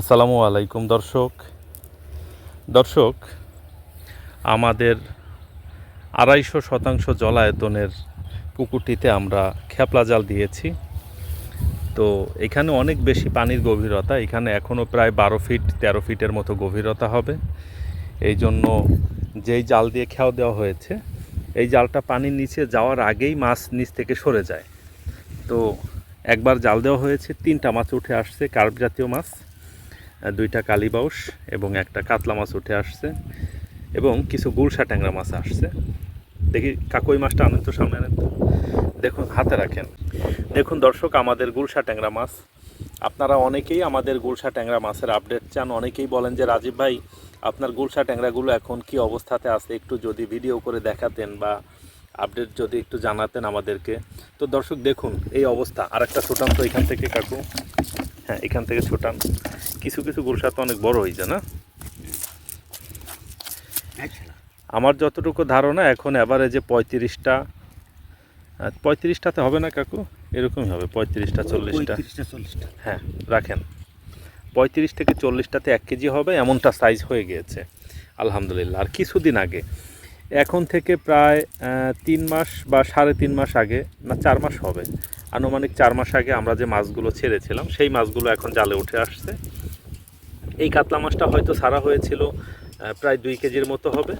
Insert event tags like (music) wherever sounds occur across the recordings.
আসসালামু আলাইকুম, দর্শক। দর্শক, আমাদের আড়াইশো শতাংশ জলায়তনের পুকুরটিতে আমরা খেপলা জাল দিয়েছি। তো এখানে অনেক বেশি পানির গভীরতা, এখানে এখনও প্রায় বারো ফিট, তেরো ফিটের মতো গভীরতা হবে। এই জন্য যেই জাল দিয়ে খেয়াও দেওয়া হয়েছে, এই জালটা পানির নিচে যাওয়ার আগেই মাছ নিচ থেকে সরে যায়। তো একবার জাল দেওয়া হয়েছে, তিনটা মাছ উঠে আসছে, কার্প জাতীয় মাছ। দুইটা কালীবাউস এবং একটা কাতলা মাছ উঠে আসছে এবং কিছু গুলশা ট্যাংরা মাছ আসছে। দেখি কাকই মাছটা আনেন তো সামনে আনেন তো। দেখুন, হাতে রাখেন। দেখুন দর্শক, আমাদের গুলশা ট্যাংরা মাছ। আপনারা অনেকেই আমাদের গুলশা ট্যাংরা মাছের আপডেট চান। অনেকেই বলেন যে, রাজীব ভাই, আপনার গুলশা ট্যাংরাগুলো এখন কি অবস্থাতে আছে? একটু যদি ভিডিও করে দেখাতেন বা আপডেট যদি একটু জানাতেন আমাদেরকে। তো দর্শক, দেখুন এই অবস্থা। আর একটা ছোটান তো এখান থেকে, কাকু। হ্যাঁ এখান থেকে ছোটান। কিছু কিছু গুলশা তো অনেক বড় হয়ে যায় না? আমার যতটুকু ধারণা এখন অ্যাভারেজে পঁয়ত্রিশটা পঁয়ত্রিশটাতে হবে না কাকু? এরকমই হবে পঁয়ত্রিশটা চল্লিশটা। হ্যাঁ রাখেন। পঁয়ত্রিশ থেকে চল্লিশটাতে এক কেজি হবে এমনটা সাইজ হয়ে গিয়েছে। আলহামদুলিল্লাহ। আর কিছুদিন আগে এখন থেকে প্রায় তিন মাস বা সাড়ে তিন মাস আগে না চার মাস হবে। আনুমানিক চার মাস আগে আমরা যে মাছগুলো ছেড়েছিলাম সেই মাছগুলো এখন জালে উঠে আসছে। এই কাতলা মাছটা হয়তো সারা হয়েছিল প্রায় দুই কেজির মতো হবে।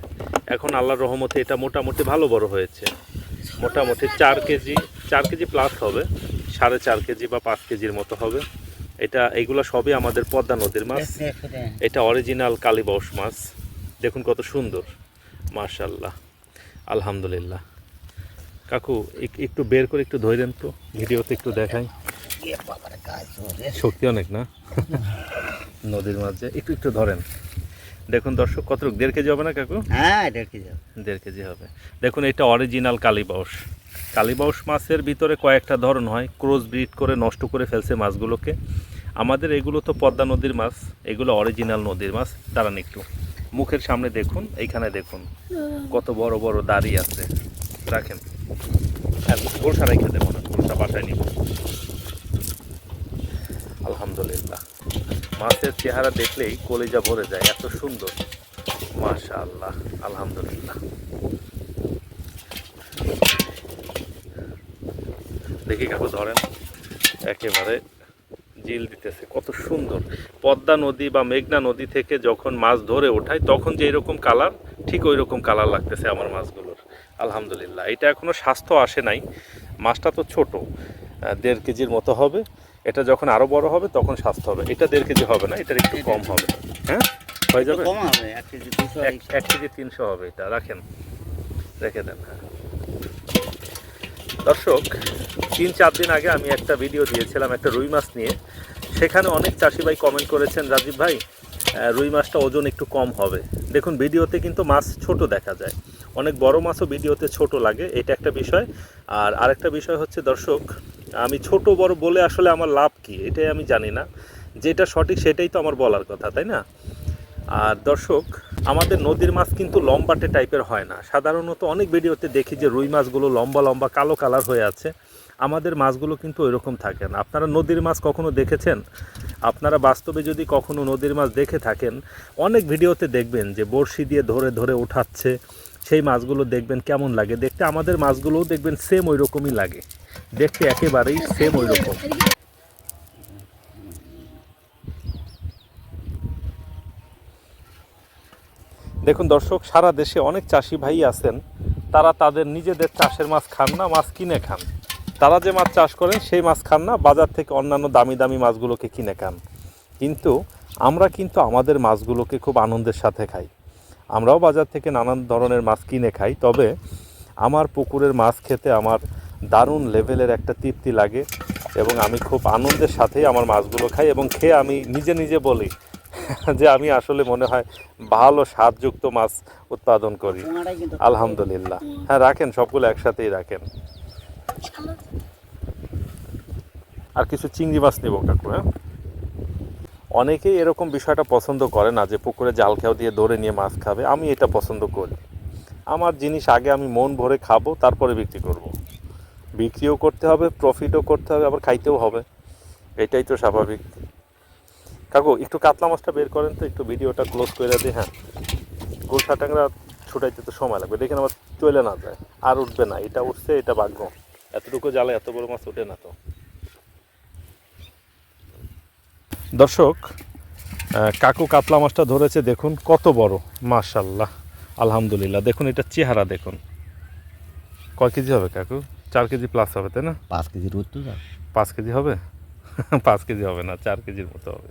এখন আল্লাহর রহমতে এটা মোটামুটি ভালো বড় হয়েছে। মোটামুটি চার কেজি চার কেজি প্লাস হবে। সাড়ে চার কেজি বা পাঁচ কেজির মতো হবে। এটা এইগুলো সবই আমাদের পদ্মা নদীর মাছ। এটা অরিজিনাল কালীবাউস মাছ। দেখুন কত সুন্দর। মার্শাল্লাহ আলহামদুলিল্লাহ। কাকু এক- একটু বের করে একটু ধরেন তো ভিডিওতে একটু দেখাই। শক্তি অনেক না? (laughs) নদীর মাঝে। একটু একটু ধরেন। দেখুন দর্শক কত দেড় কেজি হবে না কাকু? হ্যাঁ দেখে যাও দেড় কেজি হবে। দেখুন এটা অরিজিনাল কালীবাউস। কালীবাউস মাছের ভিতরে কয়েকটা ধরন হয়। ক্রস ব্রিড করে নষ্ট করে ফেলছে মাছগুলোকে। আমাদের এগুলো তো পদ্মা নদীর মাছ। এগুলো অরিজিনাল নদীর মাছ। দাঁড়ান একটু। মুখের সামনে দেখুন এইখানে দেখুন। কত বড় বড় দাড়ি আছে। রাখেন। হ্যাঁ গোলসা রেখে দেবো না গোলসা বাসায় নিব আলহামদুলিল্লাহ মাছের চেহারা দেখলেই কলিজা ভরে যায়, এত সুন্দর। মাশা আল্লাহ আলহামদুলিল্লাহ। দেখি কাকু, ধরেন, একেবারে জিল দিতেছে, কত সুন্দর। পদ্মা নদী বা মেঘনা নদী থেকে যখন মাছ ধরে ওঠায়, তখন যে এরকম কালার, ঠিক ওই রকম কালার লাগতেছে আমার মাছগুলোর। আলহামদুলিল্লাহ, এটা এখনও স্বাস্থ্য আসে নাই। মাছটা তো ছোট দেড় কেজির মতো হবে। এটা যখন আরও বড় হবে তখন স্বাস্থ্য হবে। এটা দেড় কেজি হবে না এটার একটু কম হবে। হ্যাঁ? হয়ে যাবে? কম হবে এক কেজি এক এক কেজি তিনশো হবে এটা রাখেন। রেখে দেন হ্যাঁ। দর্শক তিন চার দিন আগে আমি একটা ভিডিও দিয়েছিলাম একটা রুই মাছ নিয়ে। সেখানে অনেক চাষি ভাই কমেন্ট করেছেন রাজীব ভাই রুই মাছটা ওজন একটু কম হবে। দেখুন ভিডিওতে কিন্তু মাছ ছোট দেখা যায়। অনেক বড় মাছও ভিডিওতে ছোট লাগে এটা একটা বিষয়। আর আরেকটা বিষয় হচ্ছে দর্শক আমি ছোট বড় বলে আসলে আমার লাভ কি, এটাই আমি জানি না। যেটা সঠিক সেটাই তো আমার বলার কথা, তাই না? আর দর্শক, আমাদের নদীর মাছ কিন্তু লম্বাটে টাইপের হয় না। সাধারণত অনেক ভিডিওতে দেখি যে রুই মাছগুলো লম্বা লম্বা কালো কালার হয়ে আছে। আমাদের মাছগুলো কিন্তু ওইরকম থাকে না। আপনারা নদীর মাছ কখনো দেখেছেন? আপনারা বাস্তবে যদি কখনো নদীর মাছ দেখে থাকেন, অনেক ভিডিওতে দেখবেন যে বড়শি দিয়ে ধরে ধরে উঠাচ্ছে সেই মাছগুলো দেখবেন কেমন লাগে। দেখতে আমাদের মাছগুলোও দেখবেন সেম ওই রকমই লাগে। দেখতে একেবারেই সেম ওই রকম দেখুন দর্শক, সারা দেশে অনেক চাষি ভাই আছেন। তারা তাদের নিজেদের চাষের মাছ খান না, মাছ কিনে খান। তারা যে মাছ চাষ করেন, সেই মাছ খান না, বাজার থেকে অন্যান্য দামি দামি মাছগুলোকে কিনে খান। কিন্তু আমরা কিন্তু আমাদের মাছগুলোকে খুব আনন্দের সাথে খাই। আমরাও বাজার থেকে নানান ধরনের মাছ কিনে খাই তবে আমার পুকুরের মাছ খেতে আমার দারুণ লেভেলের একটা তৃপ্তি লাগে এবং আমি খুব আনন্দের সাথেই আমার মাছগুলো খাই এবং খেয়ে আমি নিজে নিজে বলি (laughs) যে আমি আসলে মনে হয় ভালো স্বাদযুক্ত মাছ উৎপাদন করি। আলহামদুলিল্লাহ। হ্যাঁ রাখেন সবগুলো একসাথেই রাখেন। আর কিছু চিংড়ি মাছ নেব কাকু হ্যাঁ? অনেকেই এরকম বিষয়টা পছন্দ করে না যে পুকুরে জাল খেয়াও দিয়ে ধরে নিয়ে মাছ খাবে। আমি এটা পছন্দ করি। আমার জিনিস আগে আমি মন ভরে খাব, তারপরে বিক্রি করব। বিক্রিও করতে হবে প্রফিটও করতে হবে, আবার খাইতেও হবে। এটাই তো স্বাভাবিক। কাকু, একটু কাতলা মাছটা বের করেন তো, একটু ভিডিওটা ক্লোজ করে দিই হ্যাঁ। গোলসা ট্যাংরা ছুটাইতে তো সময় লাগবে। দেখেন আমার চলে না যায়, আর উঠবে না। এটা উঠছে, এটা ভাগ্য। এতটুকু জালে এত বড় মাছ ওঠে না তো। দর্শক কাকু কাতলা মাছটা ধরেছে দেখুন কত বড় মাশাল্লাহ আলহামদুলিল্লাহ। দেখুন এটা চেহারা দেখুন। কয় কেজি হবে কাকু? চার কেজি প্লাস হবে তাই না? পাঁচ কেজি রোদ পাঁচ কেজি হবে? (laughs) পাঁচ কেজি হবে না চার কেজির মতো হবে।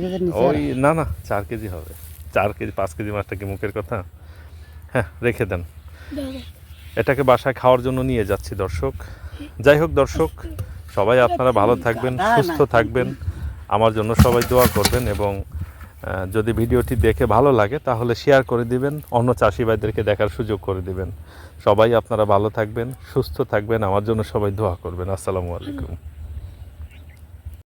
কেজির ওই না না চার কেজি হবে। চার কেজি পাঁচ কেজি মাছটা কি মুখের কথা? হ্যাঁ রেখে দেন। এটাকে বাসায় খাওয়ার জন্য নিয়ে যাচ্ছি দর্শক। যাই হোক দর্শক সবাই আপনারা ভালো থাকবেন সুস্থ থাকবেন। আমার জন্য সবাই দোয়া করবেন এবং যদি ভিডিওটি দেখে ভালো লাগে তাহলে শেয়ার করে দিবেন, অন্য চাষি ভাইদেরকে দেখার সুযোগ করে দিবেন। সবাই আপনারা ভালো থাকবেন, সুস্থ থাকবেন, আমার জন্য সবাই দোয়া করবেন। আসসালামু আলাইকুম।